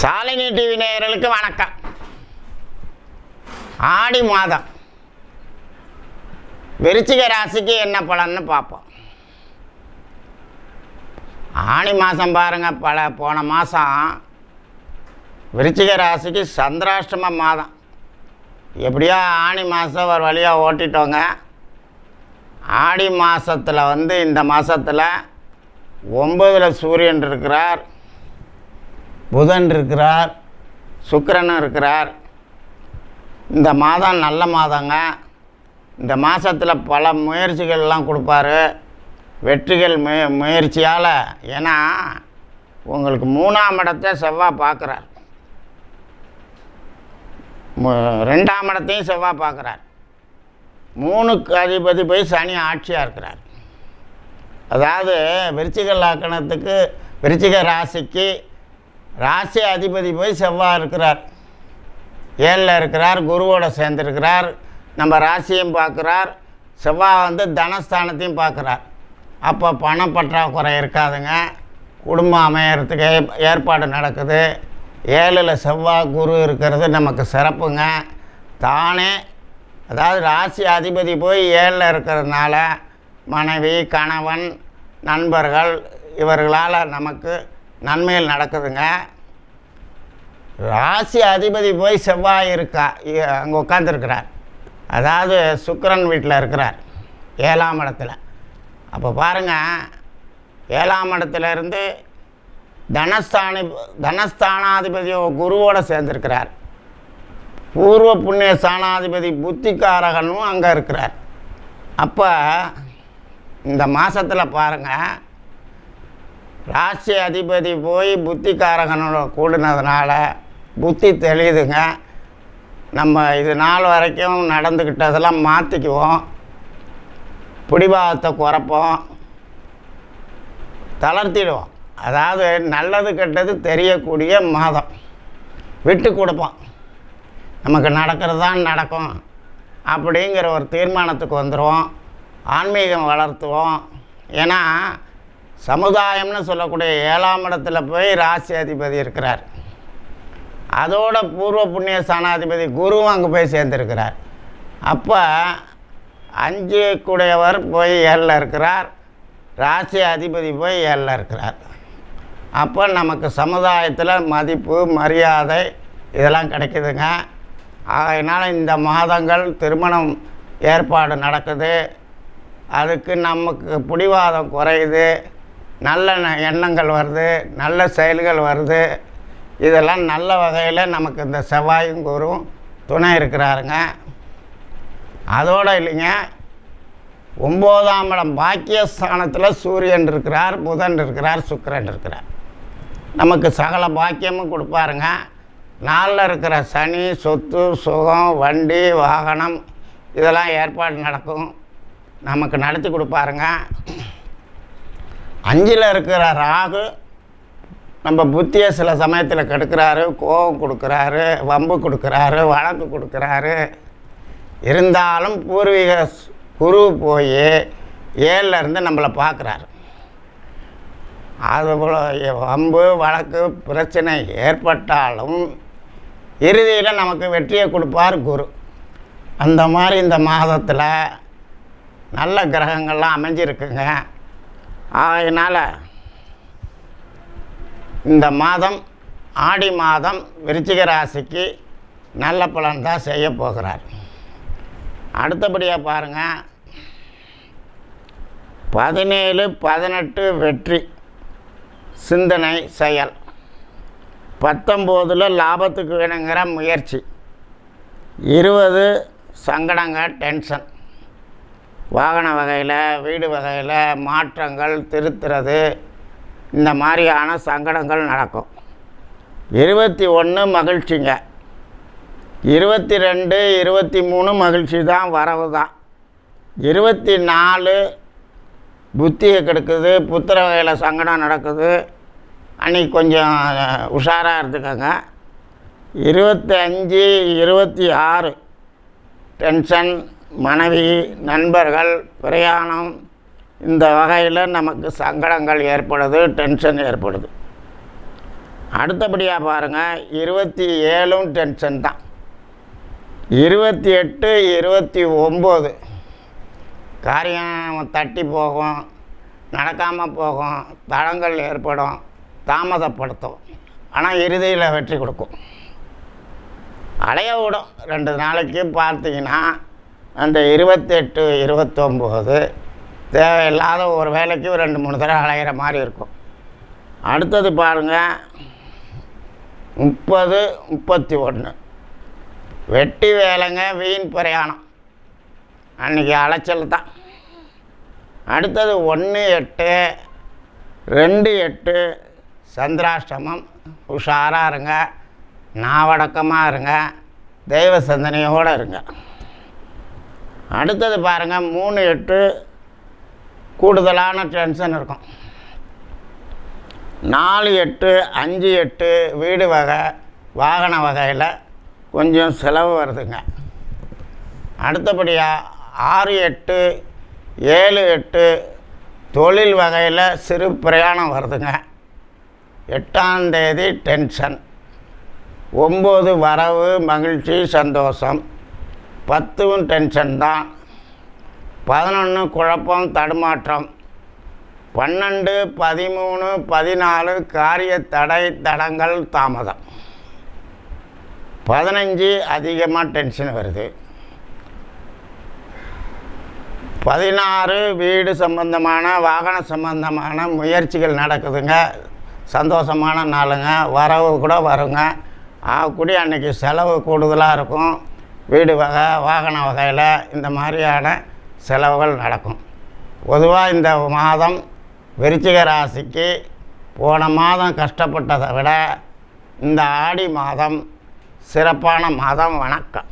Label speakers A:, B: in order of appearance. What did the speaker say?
A: Shalini TV நேயர்களுக்கு வணக்கம். ஆடி மாதம். விருச்சிக ராசிக்கு என்ன பலன்னு பார்ப்போம். ஆணி மாதம் பாருங்கள் பல போன மாதம் விருச்சிக ராசிக்கு சந்திராஷ்டம மாதம். எப்படியோ ஆணி மாதம் ஒரு வழியாக ஓட்டிட்டோங்க. ஆடி மாதத்தில் வந்து இந்த மாதத்தில் ஒம்பதில் சூரியன் இருக்கிறார். புதன் இருக்கிறார் சுக்கரனும் இருக்கிறார். இந்த மாதம் நல்ல மாதங்க. இந்த மாதத்தில் பல முயற்சிகள்லாம் கொடுப்பாரு. வெற்றிகள் முய முயற்சியால். ஏன்னா உங்களுக்கு மூணாம் இடத்தை செவ்வாய் பார்க்குறார் ரெண்டாம் இடத்தையும் செவ்வாய் பார்க்குறார் மூணுக்கு அதிபதி போய் சனி ஆட்சியாக இருக்கிறார். அதாவது விருச்சிக லாக்கணத்துக்கு விருச்சிக ராசிக்கு ராசி அதிபதி போய் செவ்வாய் இருக்கிறார். ஏழில் இருக்கிறார் குருவோட சேர்ந்துருக்கிறார் நம்ம ராசியும் பார்க்குறார் செவ்வாய் வந்து தனஸ்தானத்தையும் பார்க்குறார். அப்போ பணப்பற்றாக்குறை இருக்காதுங்க. குடும்பம் அமையறதுக்கு ஏற்பாடு நடக்குது. ஏழில் செவ்வாய் குரு இருக்கிறது நமக்கு சிறப்புங்க. தானே அதாவது ராசி அதிபதி போய் ஏழில் இருக்கிறதுனால மனைவி கணவன் நண்பர்கள் இவர்களால் நமக்கு நன்மைகள் நடக்குதுங்க. ராசி அதிபதி போய் செவ்வாய் இருக்கா அங்கே உட்காந்துருக்கிறார் அதாவது சுக்கரன் வீட்டில் இருக்கிறார் ஏழாம் இடத்துல. அப்போ பாருங்கள் ஏழாம் இடத்துலேருந்து தனஸ்தானி தனஸ்தானாதிபதி குருவோடு சேர்ந்துருக்கிறார். பூர்வ புண்ணிய ஸ்தானாதிபதி புத்திகாரகனும் அங்கே இருக்கிறார். அப்போ இந்த மாதத்தில் பாருங்கள் ராசி அதிபதி போய் புத்திக்காரகனோட கூடினதுனால புத்தி தெளியுதுங்க. நம்ம இது நாள் வரைக்கும் நடந்துக்கிட்டதெல்லாம் மாற்றிக்குவோம் பிடிவாதத்தை குறைப்போம். தளர்த்திடுவோம். அதாவது நல்லது கெட்டது தெரியக்கூடிய மாதம். விட்டு கொடுப்போம். நமக்கு நடக்கிறது தான் நடக்கும். அப்படிங்கிற ஒரு தீர்மானத்துக்கு வந்துடுவோம் ஆன்மீகம் வளர்த்துவோம். ஏன்னா சமுதாயம்னு சொல்லக்கூடிய ஏழாம் இடத்துல போய் ராசி அதிபதி இருக்கிறார். அதோட பூர்வ புண்ணிய ஸ்தானாதிபதி குருவும் அங்கே போய் சேர்ந்துருக்கிறார். அப்போ அஞ்சு கூடையவர் போய் ஏழில் இருக்கிறார். ராசி அதிபதி போய் ஏழில் இருக்கிறார். அப்போ நமக்கு சமுதாயத்தில் மதிப்பு மரியாதை இதெல்லாம் கிடைக்குதுங்க. அதனால் இந்த மாதங்கள் திருமணம் ஏற்பாடு நடக்குது. அதுக்கு நமக்கு பிடிவாதம் குறையுது. நல்ல ந- எண்ணங்கள் வருது நல்ல செயல்கள் வருது. இதெல்லாம் நல்ல வகையில் நமக்கு இந்த செவ்வாயும் குருவும் துணை இருக்கிறாருங்க. அதோடு இல்லைங்க ஒம்போதாம் இடம் பாக்கியஸ்தானத்தில் சூரியன் இருக்கிறார் புதன் இருக்கிறார் சுக்கரன் இருக்கிறார். நமக்கு சகல பாக்கியமும் கொடுப்பாருங்க. நாளில் இருக்கிற சனி சொத்து சுகம் வண்டி வாகனம் இதெல்லாம் ஏற்பாடு நடக்கும். நமக்கு நடத்தி கொடுப்பாருங்க. அஞ்சில் இருக்கிற ராகு நம்ம புத்தியை சில சமயத்தில் கெடுக்கிறாரு கோபம் கொடுக்குறாரு வம்பு கொடுக்குறாரு வழக்கு கொடுக்குறாரு. இருந்தாலும் பூர்வீக குரு போய் ஏழில் இருந்து நம்மளை பார்க்குறாரு அதுபோல் வம்பு வழக்கு பிரச்சனை ஏற்பட்டாலும் இறுதியில் நமக்கு வெற்றியை கொடுப்பார் குரு. அந்த மாதிரி இந்த மாதத்தில் நல்ல கிரகங்கள்லாம் அமைஞ்சிருக்குங்க. அதனால் இந்த மாதம் ஆடி மாதம் விருச்சிக ராசிக்கு நல்ல பலன் தான் செய்ய போகிறார். அடுத்தபடியாக பாருங்கள் பதினேழு பதினெட்டு வெற்றி சிந்தனை செயல். பத்தொம்போதில் லாபத்துக்கு வேணுங்கிற முயற்சி. இருபது சங்கடங்க டென்ஷன். வாகன வகையில் வீடு வகையில் மாற்றங்கள் திருத்துறது இந்த மாதிரியான சங்கடங்கள் நடக்கும். இருபத்தி ஒன்று மகிழ்ச்சிங்க. இருபத்தி ரெண்டு இருபத்தி மூணு மகிழ்ச்சி தான் வரவு தான். இருபத்தி நாலு புத்தியை கெடுக்குது புத்திர வகையில் சங்கடம் நடக்குது. அன்றைக்கி கொஞ்சம் உஷாராக இருந்துக்கோங்க. இருபத்தஞ்சி இருபத்தி ஆறு டென்ஷன் மனைவி நண்பர்கள் பிரயாணம் இந்த வகையில் நமக்கு சங்கடங்கள் ஏற்படுது டென்ஷன் ஏற்படுது. அடுத்தபடியாக பாருங்கள் இருபத்தி ஏழும் டென்ஷன் தான். இருபத்தி எட்டு இருபத்தி ஒம்பது. காரியம் தட்டி போகும் நடக்காமல் போகும் தளங்கள் ஏற்படும் தாமதப்படுத்தும். ஆனால் இறுதியில் வெற்றி கொடுக்கும். அலைய விடும். ரெண்டு நாளைக்கு பார்த்தீங்கன்னா அந்த இருபத்தெட்டு இருபத்தொம்போது தேவையில்லாத ஒரு வேலைக்கு ரெண்டு மூணு தடவை அலையிற மாதிரி இருக்கும். அடுத்தது பாருங்கள் முப்பது முப்பத்தி ஒன்று வெட்டி வேலைங்க வீண் பிரயாணம். அன்றைக்கி அலைச்சல் தான். அடுத்தது ஒன்று எட்டு ரெண்டு எட்டு. சந்திராஷ்டமம் உஷாராக இருங்க நாவடக்கமாக இருங்க தெய்வ சிந்தனையோடு இருங்க. அடுத்தது பாருங்கள் மூணு எட்டு கூடுதலான டென்ஷன் இருக்கும். நாலு எட்டு அஞ்சு எட்டு வீடு வகை வாகன வகையில் கொஞ்சம் செலவு வருதுங்க. அடுத்தபடியாக ஆறு எட்டு ஏழு எட்டு தொழில் வகையில் சிறு பிரயாணம் வருதுங்க. எட்டாம் தேதி டென்ஷன் ஒம்பது வரவு மகிழ்ச்சி சந்தோஷம். பத்துவும் டென்ஷன் தான். பதினொன்று குழப்பம் தடுமாற்றம். பன்னெண்டு பதிமூணு பதினாலு காரிய தடை தடங்கள் தாமதம். பதினஞ்சு அதிகமாக டென்ஷன் வருது. பதினாறு வீடு சம்பந்தமான வாகன சம்பந்தமான முயற்சிகள் நடக்குதுங்க. சந்தோஷமான நாளுங்க. வரவு கூட வருங்க. ஆகக்கூடிய அன்றைக்கி செலவு கூடுதலாக இருக்கும். வீடு வகை வாகன வகையில் இந்த மாதிரியான செலவுகள் நடக்கும். பொதுவாக இந்த மாதம் விருச்சிக ராசிக்கு போன மாதம் கஷ்டப்பட்டதை விட இந்த ஆடி மாதம் சிறப்பான மாதம் வணக்கம்.